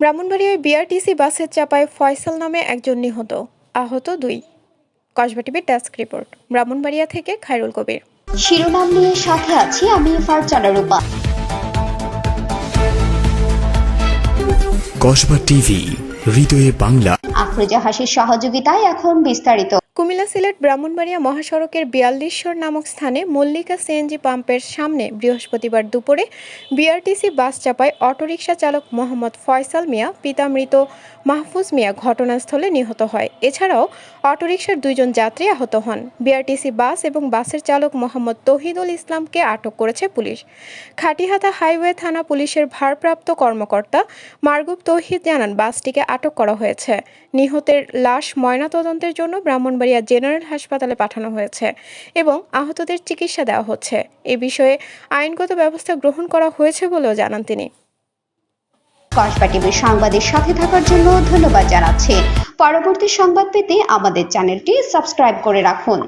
ব্রাহ্মণবাড়িয়ায় BRTC বাসের চাপায় ফয়সাল নামে একজন নিহত। আহত দুই। কসবা টিভির ডেস্ক রিপোর্ট। ব্রাহ্মণবাড়িয়া থেকে খায়রুল কবির। শিরোনাম নিয়ে সাথে আছি আমি ফারজানা রূপা। কসবা টিভি হৃদয়ে বাংলা। আফরোজা হাসির সহযোগিতায় এখন বিস্তারিত। কুমিল্লা সিলেট ব্রাহ্মণবাড়িয়া মহাসড়কের বিয়াল্লিশর নামক স্থানে মল্লিকা সিএনজি পাম্পের সামনে বৃহস্পতিবার দুপুরে বিআরটিসি বাস চাপায় অটোরিকশা চালক মোহাম্মদ ফয়সাল মিয়া, পিতা মৃত মাহফুজ মিয়া ঘটনাস্থলে নিহত হয়। এছাড়াও অটোরিকশার দুইজন যাত্রী আহত হন। বিআরটিসি বাস এবং বাসের চালক মোহাম্মদ তহিদুল ইসলামকে আটক করেছে পুলিশ। খাটিহাতা হাইওয়ে থানা পুলিশের ভারপ্রাপ্ত কর্মকর্তা মারগুব তৌহিদ জানান, বাসটিকে আটক করা হয়েছে। নিহতের লাশ ময়নাতদন্তের জন্য ব্রাহ্মণবাড়িয়া জেনারেল হাসপাতালে পাঠানো হয়েছে এবং আহতদের চিকিৎসা দেওয়া হচ্ছে। এ বিষয়ে আইনগত ব্যবস্থা গ্রহণ করা হয়েছে বলেও জানান তিনি। কসবা টিভির সংবাদের সাথে থাকার জন্য ধন্যবাদ জানাচ্ছি। পরবর্তী সংবাদ পেতে আমাদের চ্যানেলটি সাবস্ক্রাইব করে রাখুন।